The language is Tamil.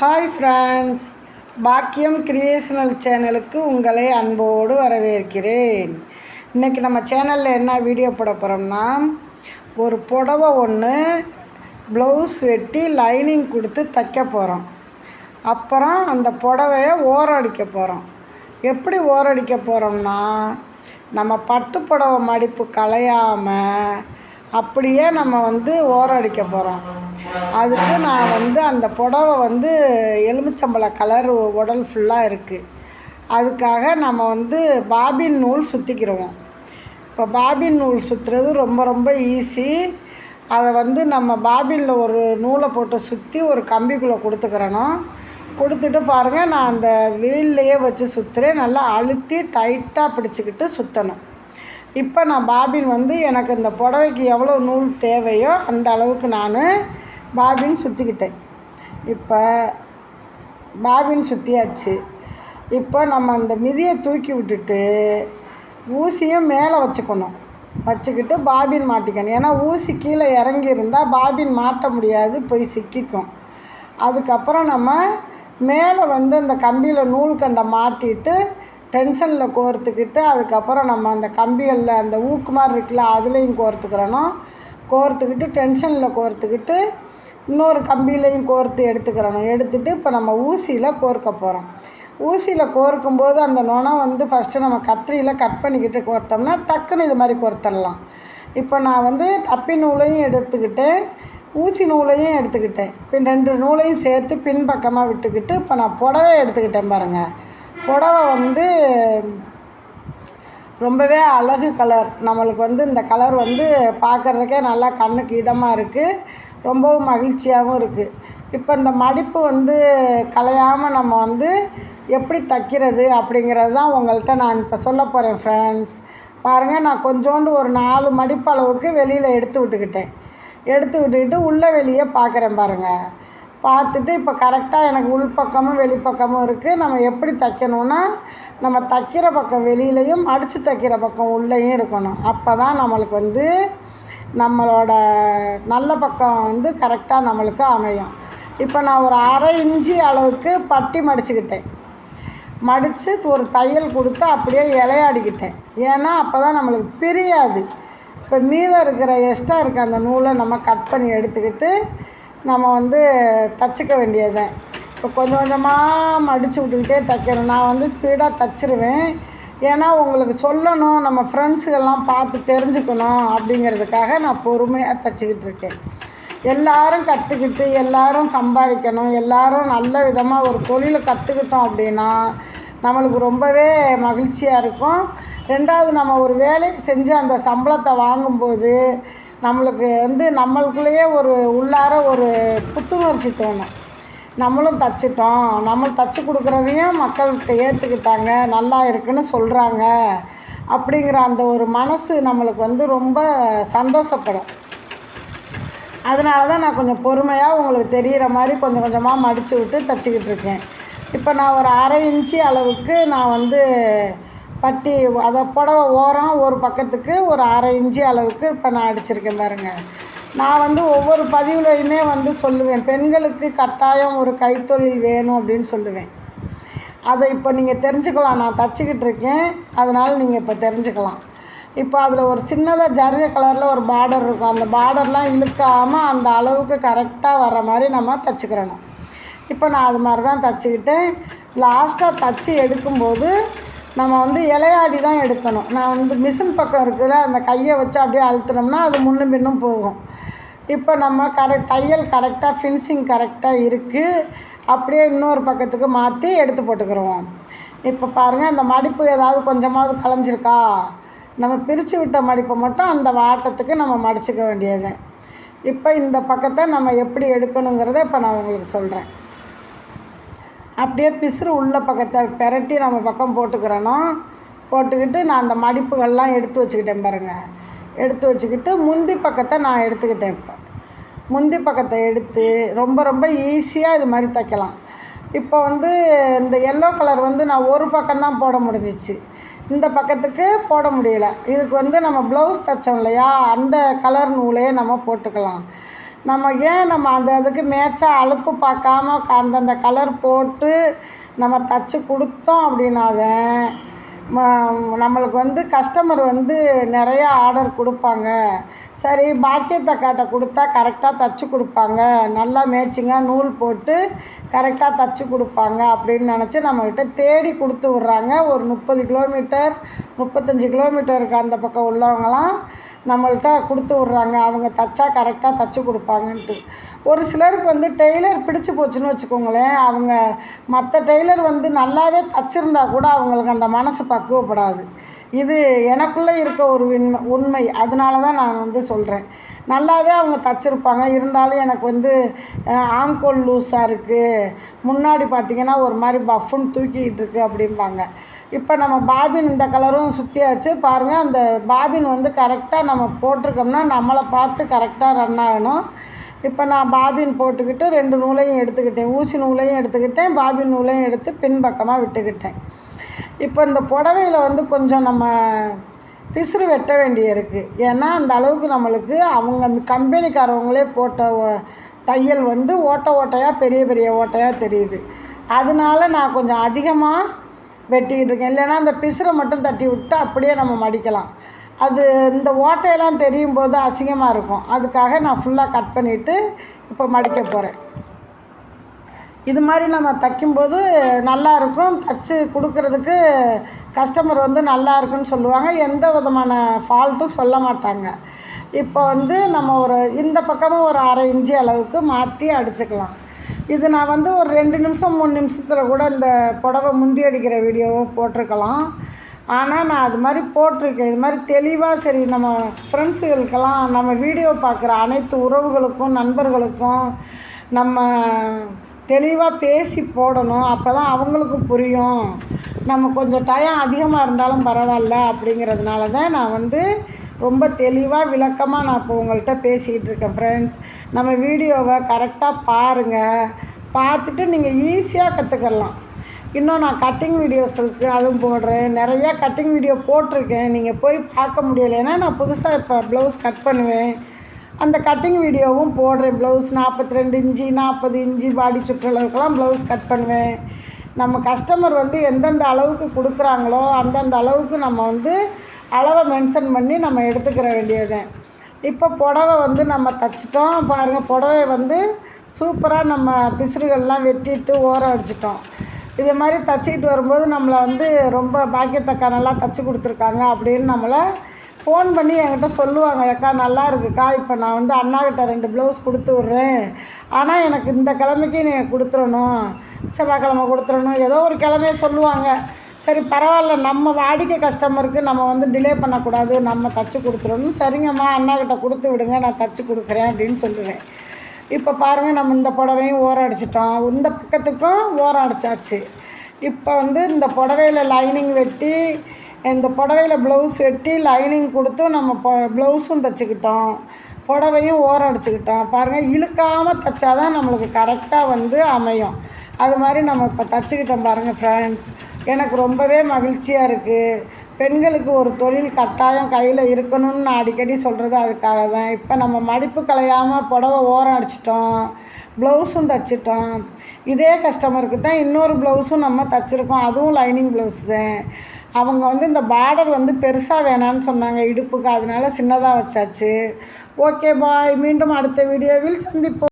ஹாய் ஃப்ரெண்ட்ஸ் பாக்கியம் கிரியேஷனல் சேனலுக்கு உங்களை அன்போடு வரவேற்கிறேன். இன்றைக்கி நம்ம சேனலில் என்ன வீடியோ போட போகிறோம்னா ஒரு புடவை ஒன்று ப்ளவுஸ் வெட்டி லைனிங் கொடுத்து தைக்க போகிறோம் அப்புறம் அந்த புடவைய ஓரம் அடிக்க போகிறோம் எப்படி ஓரடிக்க போகிறோம்னா நம்ம பட்டு புடவை மடிப்பு கலையாமல் அப்படியே நம்ம வந்து ஓரம் அடிக்க போகிறோம் அதுக்கு நான் வந்து அந்த புடவை வந்து எலுமிச்சம்பழ கலர் உடல் ஃபுல்லாக இருக்குது அதுக்காக நம்ம வந்து பாபின் நூல் சுற்றிக்கிறோம் இப்போ பாபின் நூல் சுற்றுறது ரொம்ப ரொம்ப ஈஸி அதை வந்து நம்ம பாபினில் ஒரு நூலை போட்டு சுற்றி ஒரு கம்பிக்குள்ளே கொடுத்துக்கிறணும். கொடுத்துட்டு பாருங்கள் நான் அந்த வீல்லையே வச்சு சுற்றுறேன் நல்லா அழுத்தி டைட்டாக பிடிச்சிக்கிட்டு சுற்றணும் இப்போ நான் பாபின் வந்து எனக்கு இந்த புடவைக்கு எவ்வளோ நூல் தேவையோ அந்த அளவுக்கு நான் பாபின் சுற்றிக்கிட்டேன் இப்போ பாபின் சுற்றியாச்சு இப்போ நம்ம அந்த மிதியை தூக்கி விட்டுட்டு ஊசியும் மேலே வச்சுக்கணும். வச்சுக்கிட்டு பாபின் மாட்டிக்கணும். ஏன்னா ஊசி கீழே இறங்கி இருந்தால் பாபின் மாட்ட முடியாது போய் சிக்கிக்கும். அதுக்கப்புறம் நம்ம மேலே வந்து அந்த கம்பியில் நூல் கண்டை மாட்டிட்டு டென்ஷனில் கோர்த்துக்கிட்டு அதுக்கப்புறம் நம்ம அந்த கம்பிகளில் அந்த ஊக்கு மாதிரி இருக்குல்ல அதுலேயும் கோர்த்துக்கிறணும். கோர்த்துக்கிட்டு டென்ஷனில் கோர்த்துக்கிட்டு இன்னொரு கம்பியிலையும் கோர்த்து எடுத்துக்கிறணும். எடுத்துகிட்டு இப்போ நம்ம ஊசியில் கோர்க்க போகிறோம் ஊசியில் கோர்க்கும்போது அந்த நுணை வந்து ஃபஸ்ட்டு நம்ம கத்திரியில் கட் பண்ணிக்கிட்டு கோர்த்தோம்னா டக்குன்னு இது மாதிரி கோர்த்துடலாம் இப்போ நான் வந்து டப்பி நூலையும் எடுத்துக்கிட்டேன் ஊசி நூலையும் எடுத்துக்கிட்டேன். பின் ரெண்டு நூலையும் சேர்த்து பின்பக்கமாக விட்டுக்கிட்டு இப்போ நான் புடவை எடுத்துக்கிட்டேன் பாருங்கள் புடவை வந்து ரொம்பவே அழகு கலர் நம்மளுக்கு வந்து இந்த கலர் வந்து பார்க்குறதுக்கே நல்லா கண்ணுக்கு இதமாக இருக்குது ரொம்பவும் மகிழ்ச்சியாகவும் இருக்குது இப்போ இந்த மடிப்பு வந்து கலையாமல் நம்ம வந்து எப்படி தைக்கிறது அப்படிங்கிறது தான் உங்கள்கிட்ட நான் இப்போ சொல்ல போகிறேன் ஃப்ரெண்ட்ஸ் பாருங்கள் நான் கொஞ்சோண்டு ஒரு நாலு மடிப்பு அளவுக்கு வெளியில் எடுத்து விட்டுக்கிட்டேன். எடுத்து விட்டுக்கிட்டு உள்ளே வெளியே பார்க்குறேன் பாருங்கள் பார்த்துட்டு இப்போ கரெக்டாக எனக்கு உள்பக்கமும் வெளிப்பக்கமும் இருக்குது நம்ம எப்படி தைக்கணுன்னா நம்ம தைக்கிற பக்கம் வெளியிலையும் அடித்து தைக்கிற பக்கம் உள்ளேயும் இருக்கணும். அப்போ தான் நம்மளுக்கு வந்து நம்மளோட நல்ல பக்கம் வந்து கரெக்டாக நம்மளுக்கு அமையும். இப்போ நான் ஒரு அரை இஞ்சி அளவுக்கு பட்டி மடிச்சுக்கிட்டேன். மடித்து ஒரு தையல் கொடுத்து அப்படியே இலையாடிக்கிட்டேன். ஏன்னா அப்போ தான் நம்மளுக்கு பிரியாது. இப்போ மீதம் இருக்கிற எக்ஸ்ட்ரா இருக்க அந்த நூலை நம்ம கட் பண்ணி எடுத்துக்கிட்டு நம்ம வந்து தச்சுக்க வேண்டியதுதான். இப்போ கொஞ்சம் கொஞ்சமாக மடித்து விட்டுக்கிட்டே தைக்கணும். நான் வந்து ஸ்பீடாக தச்சிருவேன். ஏன்னா உங்களுக்கு சொல்லணும் நம்ம ஃப்ரெண்ட்ஸுகள்லாம் பார்த்து தெரிஞ்சுக்கணும் அப்படிங்கிறதுக்காக நான் பொறுமையாக தைச்சிக்கிட்டு இருக்கேன். எல்லாரும் கற்றுக்கிட்டு எல்லாரும் சம்பாதிக்கணும் எல்லாரும் நல்ல விதமாக ஒரு தொழிலை கற்றுக்கிட்டோம் அப்படின்னா நம்மளுக்கு ரொம்பவே மகிழ்ச்சியாக இருக்கும். ரெண்டாவது நம்ம ஒரு வேலையை செஞ்சு அந்த சம்பளத்தை வாங்கும்போது நம்மளுக்கு வந்து நம்மளுக்குள்ளேயே ஒரு உள்ளார ஒரு புத்துணர்ச்சி தோணும். நம்மளும் தச்சிட்டோம். நம்ம தச்சு கொடுக்குறதையும் மக்கள்கிட்ட ஏற்றுக்கிட்டாங்க நல்லா இருக்குன்னு சொல்கிறாங்க அப்படிங்கிற அந்த ஒரு மனசு நம்மளுக்கு வந்து ரொம்ப சந்தோஷப்படும். அதனால தான் நான் கொஞ்சம் பொறுமையாக உங்களுக்கு தெரிகிற மாதிரி கொஞ்சம் கொஞ்சமாக மடித்து விட்டு தச்சிக்கிட்டு இருக்கேன். இப்போ நான் ஒரு அரை இன்ச்சு அளவுக்கு நான் வந்து பட்டி அதை புடவை ஓரம் ஒரு பக்கத்துக்கு ஒரு அரை இன்ச்சு அளவுக்கு இப்போ நான் அடிச்சிருக்கேன் பாருங்கள் நான் வந்து ஒவ்வொரு பதிவுலையுமே வந்து சொல்லுவேன். பெண்களுக்கு கட்டாயம் ஒரு கைத்தொழில் வேணும் அப்படின்னு சொல்லுவேன். அதை இப்போ நீங்கள் தெரிஞ்சுக்கலாம். நான் தச்சுக்கிட்டு இருக்கேன். அதனால் நீங்கள் இப்போ தெரிஞ்சுக்கலாம். இப்போ அதில் ஒரு சின்னதாக ஜருக கலரில் ஒரு பார்டர் இருக்கும். அந்த பார்டர்லாம் இழுக்காமல் அந்த அளவுக்கு கரெக்டாக வர மாதிரி நம்ம தச்சுக்கிறணும். இப்போ நான் அது மாதிரி தான் தச்சுக்கிட்டேன். லாஸ்ட்டாக தச்சு எடுக்கும்போது நம்ம வந்து இலையாடி தான் எடுக்கணும். நான் வந்து மிஷின் பக்கம் இருக்குதுல அந்த கையை வச்சு அப்படியே அழுத்தினோம்னா அது முன்னும் பின்னும் போகும். இப்போ நம்ம கரெக்ட் தையல் கரெக்டாக ஃபினிஷிங் கரெக்டாக இருக்குது அப்படியே இன்னொரு பக்கத்துக்கு மாற்றி எடுத்து போட்டுக்கிறோம் இப்போ பாருங்கள் அந்த மடிப்பு ஏதாவது கொஞ்சமாவது கலைஞ்சிருக்கா? நம்ம பிரித்து விட்ட மடிப்பை மட்டும் அந்த வாட்டத்துக்கு நம்ம மடிச்சுக்க வேண்டியது. இப்போ இந்த பக்கத்தை நம்ம எப்படி எடுக்கணுங்கிறத இப்போ நான் உங்களுக்கு சொல்கிறேன் அப்படியே பிசுறு உள்ள பக்கத்தை பெரட்டி நம்ம பக்கம் போட்டுக்கிறனோ போட்டுக்கிட்டு நான் அந்த மடிப்புகள்லாம் எடுத்து வச்சுக்கிட்டேன் பாருங்கள் எடுத்து வச்சுக்கிட்டு முந்தி பக்கத்தை நான் எடுத்துக்கிட்டேன் இப்போ. முந்தி பக்கத்தை எடுத்து ரொம்ப ரொம்ப ஈஸியாக இது மாதிரி தைக்கலாம். இப்போ வந்து இந்த எல்லோ கலர் வந்து நான் ஒரு பக்கம்தான் போட முடிஞ்சிச்சு. இந்த பக்கத்துக்கு போட முடியல. இதுக்கு வந்து நம்ம ப்ளவுஸ் தைச்சோம் இல்லையா? அந்த கலர் நூலையே நம்ம போட்டுக்கலாம். நம்ம ஏன் நம்ம அந்த இதுக்கு மேட்சாக அலுப்பு பார்க்காம அந்தந்த கலர் போட்டு நம்ம தச்சு கொடுத்தோம் அப்படின்னா அதை நம்மளுக்கு வந்து கஸ்டமர் வந்து நிறையா ஆர்டர் கொடுப்பாங்க. சரி பாக்கியத்தக்காட்ட கொடுத்தா கரெக்டாக தச்சு கொடுப்பாங்க. நல்லா மேட்சிங்காக நூல் போட்டு கரெக்டாக தச்சு கொடுப்பாங்க அப்படின்னு நினச்சி நம்மக்கிட்ட தேடி கொடுத்து விட்றாங்க. ஒரு முப்பது கிலோமீட்டர் முப்பத்தஞ்சு கிலோமீட்டருக்கு அந்த பக்கம் உள்ளவங்களாம் நம்மள்கிட்ட கொடுத்து விட்றாங்க. அவங்க தைச்சா கரெக்டாக தச்சு கொடுப்பாங்கன்ட்டு. ஒரு சிலருக்கு வந்து டெய்லர் பிடிச்சு போச்சுன்னு வச்சுக்கோங்களேன். அவங்க மற்ற டெய்லர் வந்து நல்லாவே தச்சிருந்தா கூட அவங்களுக்கு அந்த மனசு பக்குவப்படாது. இது எனக்குள்ளே இருக்க ஒரு உண்மை உண்மை. அதனால தான் நான் வந்து சொல்கிறேன் நல்லாவே அவங்க தச்சுருப்பாங்க. இருந்தாலும் எனக்கு வந்து ஆம்கோல் லூஸாக இருக்குது முன்னாடி பார்த்திங்கன்னா ஒரு மாதிரி பஃப்னு தூக்கிக்கிட்டு இருக்குது அப்படிம்பாங்க. இப்போ நம்ம பாபின் இந்த கலரும் சுற்றியாச்சு பாருங்கள் அந்த பாபின் வந்து கரெக்டாக நம்ம போட்டிருக்கோம்னா நம்மளை பார்த்து கரெக்டாக ரன் ஆகணும். இப்போ நான் பாபின் போட்டுக்கிட்டு ரெண்டு நூலையும் எடுத்துக்கிட்டேன். ஊசி நூலையும் எடுத்துக்கிட்டேன். பாபின் நூலையும் எடுத்து பின்பக்கமாக விட்டுக்கிட்டேன். இப்போ இந்த புடவையில் வந்து கொஞ்சம் நம்ம பிசுறு வெட்ட வேண்டிய இருக்குது ஏன்னா அந்த அளவுக்கு நம்மளுக்கு அவங்க கம்பெனிக்காரவங்களே போட்ட தையல் வந்து ஓட்டை ஓட்டையாக பெரிய பெரிய ஓட்டையாக தெரியுது. அதனால நான் கொஞ்சம் அதிகமாக வெட்டிக்கிட்டு இருக்கேன். இல்லைன்னா அந்த பிசுரை மட்டும் தட்டி விட்டு அப்படியே நம்ம மடிக்கலாம். அது இந்த ஓட்டையெல்லாம் தெரியும் போது அசிங்கமாக இருக்கும். அதுக்காக நான் ஃபுல்லாக கட் பண்ணிவிட்டு இப்போ மடிக்க போகிறேன் இது மாதிரி நம்ம தைக்கும்போது நல்லாயிருக்கும் தச்சு கொடுக்குறதுக்கு கஸ்டமர் வந்து நல்லா இருக்குன்னு சொல்லுவாங்க. எந்த விதமான ஃபால்ட்டும் சொல்ல மாட்டாங்க. இப்போ வந்து நம்ம ஒரு இந்த பக்கமும் ஒரு அரை இன்ச்சு அளவுக்கு மாற்றி அடிச்சுக்கலாம். இது நான் வந்து ஒரு ரெண்டு நிமிஷம் மூணு நிமிஷத்தில் கூட இந்த புடவை முந்தி அடிக்கிற வீடியோவும் போட்டிருக்கலாம். ஆனால் நான் அது மாதிரி போட்டிருக்கேன். இது மாதிரி தெளிவாக சரி நம்ம ஃப்ரெண்ட்ஸுகளுக்கெல்லாம் நம்ம வீடியோ பார்க்குற அனைத்து உறவுகளுக்கும் நண்பர்களுக்கும் நம்ம தெளிவாக பேசி போடணும். அப்போ தான் அவங்களுக்கு புரியும். நம்ம கொஞ்சம் டயம் அதிகமாக இருந்தாலும் பரவாயில்ல அப்படிங்கிறதுனால தான் நான் வந்து ரொம்ப தெளிவாக விளக்கமாக நான் இப்போ உங்கள்கிட்ட பேசிக்கிட்டு இருக்கேன் ஃப்ரெண்ட்ஸ் நம்ம வீடியோவை கரெக்டாக பாருங்கள் பார்த்துட்டு நீங்கள் ஈஸியாக கற்றுக்கலாம் இன்னும் நான் கட்டிங் வீடியோஸ் இருக்குது அதுவும் போடுறேன். நிறையா கட்டிங் வீடியோ போட்டிருக்கேன். நீங்கள் போய் பார்க்க முடியலைன்னா நான் புதுசாக இப்போ ப்ளவுஸ் கட் பண்ணுவேன். அந்த கட்டிங் வீடியோவும் போடுறேன். ப்ளவுஸ் நாற்பத்தி ரெண்டு இன்ச்சு நாற்பது இன்ச்சு பாடி சுற்றளவுக்கெல்லாம் ப்ளவுஸ் கட் பண்ணுவேன். நம்ம கஸ்டமர் வந்து எந்தெந்த அளவுக்கு கொடுக்குறாங்களோ அந்தந்த அளவுக்கு நம்ம வந்து அளவை மென்ஷன் பண்ணி நம்ம எடுத்துக்கிற வேண்டியது இப்போ புடவை வந்து நம்ம தைச்சிட்டோம். பாருங்கள் புடவை வந்து சூப்பராக நம்ம பிசுறுகள்லாம் வெட்டிட்டு ஓரம் அடிச்சிட்டோம். இது மாதிரி தைச்சிக்கிட்டு வரும்போது நம்மளை வந்து ரொம்ப பாக்கியத்தக்கா நல்லா தைச்சி கொடுத்துருக்காங்க அப்படின்னு நம்மளை ஃபோன் பண்ணி என்கிட்ட சொல்லுவாங்க அக்கா நல்லா இருக்குக்கா இப்போ நான் வந்து அண்ணாக்கிட்ட ரெண்டு ப்ளவுஸ் கொடுத்து விட்றேன். ஆனால் எனக்கு இந்த கிழமைக்கு நீ கொடுத்துடணும். செவ்வாய்க்கிழமை கொடுத்துடணும். ஏதோ ஒரு கிழமைய சொல்லுவாங்க. சரி பரவாயில்ல நம்ம வாடிக்கை கஸ்டமருக்கு நம்ம வந்து டிலே பண்ணக்கூடாது. நம்ம தச்சு கொடுத்துடணும். சரிங்கம்மா அண்ணாக்கிட்ட கொடுத்து விடுங்க நான் தச்சு கொடுக்குறேன் அப்படின்னு சொல்லுவேன். இப்போ பாருங்கள் நம்ம இந்த புடவையும் ஓரம் அடிச்சிட்டோம். இந்த பக்கத்துக்கும் ஓரம் அடித்தாச்சு இப்போ வந்து இந்த புடவையில் லைனிங் வெட்டி இந்த புடவையில் ப்ளவுஸ் வெட்டி லைனிங் கொடுத்து நம்ம பொ ப்ளவுஸும் தைச்சிக்கிட்டோம். புடவையும் ஓரம் அடிச்சுக்கிட்டோம். பாருங்கள் இழுக்காமல் தைச்சாதான் நம்மளுக்கு கரெக்டாக வந்து அமையும். அது மாதிரி நம்ம இப்போ தைச்சிக்கிட்டோம் பாருங்கள் ஃப்ரெண்ட்ஸ் எனக்கு ரொம்பவே மகிழ்ச்சியாக இருக்குது பெண்களுக்கு ஒரு தொழில் கட்டாயம் கையில் இருக்கணும்னு நான் அடிக்கடி சொல்கிறது அதுக்காக தான். இப்போ நம்ம மடிப்பு கலையாமல் புடவை ஓரம் அடிச்சிட்டோம் ப்ளவுஸும் தைச்சிட்டோம். இதே கஸ்டமருக்கு தான் இன்னொரு ப்ளவுஸும் நம்ம தைச்சிருக்கோம். அதுவும் லைனிங் ப்ளவுஸ் தான். அவங்க வந்து இந்த பார்டர் வந்து பெருசாக வேணான்னு சொன்னாங்க இடுப்புக்கு. அதனால சின்னதாக வச்சாச்சு. ஓகே பாய் மீண்டும் அடுத்த வீடியோவில் சந்திப்போம்.